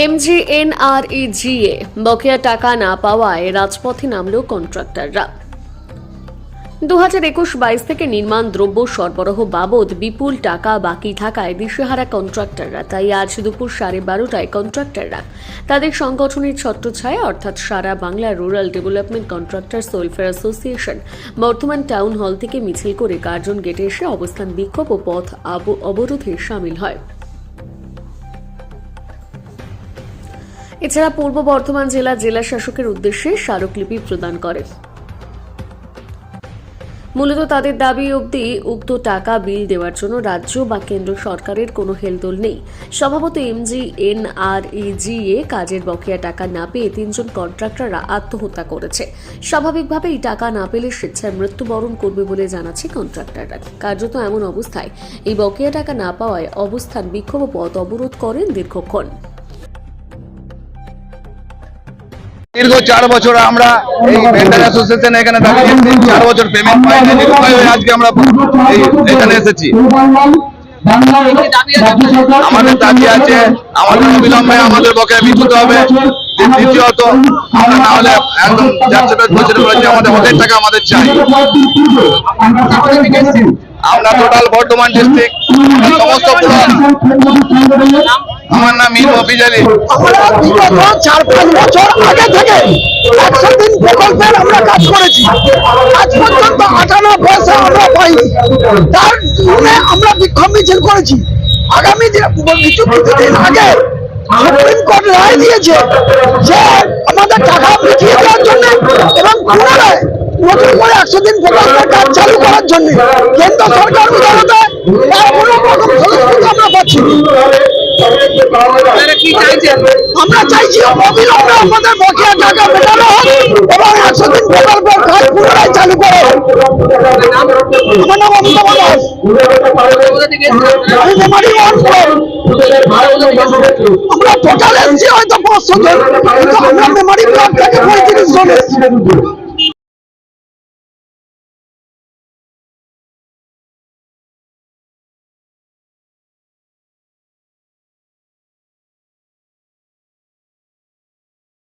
এমজিএনআরইজিএ বকেয়া টাকা না পাওয়ায় রাজপথে নামল কন্ট্রাক্টররা। দু হাজার একুশ বাইশ থেকে নির্মাণ দ্রব্য সরবরাহ বাবদ বিপুল টাকা বাকি থাকায় দিশেহারা কন্ট্রাক্টররা, তাই আজ দুপুর সাড়ে বারোটায় কন্ট্রাক্টররা। তাদের সংগঠনের ছত্রছায়া, অর্থাৎ সারা Bangla rural development contractors welfare association, বর্তমান টাউন হল থেকে মিছিল করে কার্জন গেটে এসে অবস্থান বিক্ষোভ ও পথ অবরোধে সামিল হয়। এছাড়া পূর্ব বর্ধমান জেলা জেলা শাসকের উদ্দেশ্যে স্মারকলিপি প্রদান করে। মূলত তাদের দাবি অবধি উক্ত টাকা বিল দেওয়ার জন্য রাজ্য বা কেন্দ্র সরকারের কোনো হেলদোল নেই। স্বভাবত এমজি, এনআরইজিএ কাজের বকেয়া টাকা না পেয়ে তিনজন কন্ট্রাক্টররা আত্মহত্যা করেছে। স্বাভাবিকভাবে এই টাকা না পেলে স্বেচ্ছায় মৃত্যুবরণ করবে বলে জানাচ্ছে কন্ট্রাক্টররা। কার্যত এমন অবস্থায় এই বকেয়া টাকা না পাওয়ায় অবস্থান বিক্ষোভ পথ অবরোধ করেন দীর্ঘক্ষণ। দীর্ঘ চার বছর আমরা এই ভেন্ডার অ্যাসোসিয়েশন এখানে দাঁড়িয়েছি চার বছর পেমেন্ট পাইনি হয়ে আজকে আমরা এখানে এসেছি। আমাদের দাবি আছে, আমাদের অবিলম্বে আমাদের বকেয়া বিদ্যুৎ হবে দ্বিতীয়ত আমরা না হলে একদম যাচ্ছে আমাদের অনেক টাকা আমাদের চাই। আমরা টোটাল বর্ধমান ডিস্ট্রিক্ট সমস্ত আমার নাম আমরা বিগত চার পাঁচ বছর আগে থেকে একশো দিন প্রকল্পের আমরা কাজ করেছি। আজ পর্যন্ত পয়সা আমরা তার জন্য আমরা বিক্ষোভ মিছিল করেছি। আগামী কিছু কিছুদিন আগে সুপ্রিম কোর্ট রায় দিয়েছে যে আমাদের টাকা মিটিয়ে দেওয়ার জন্য এবং পুনরায় নতুন করে একশো দিন চালু করার জন্য কেন্দ্র সরকার উদাহরণে কোনো রকম ফলস্বরূপ আমরা পাচ্ছি। আমরা চাইছি অবিলম্বে আমাদের বকেয়া টাকা মেটানো হোক এবং একশো দিন প্রকল্পের কাজ পুনরায় চালু করা। হোক আমার নাম অমিতাভ দাস আমি মেমারি আমরা টোটাল এসছি হয়তো পাঁচশো জন কিন্তু আমরা মেমারি ব্লক থেকে পঁয়ত্রিশ জন এসেছি।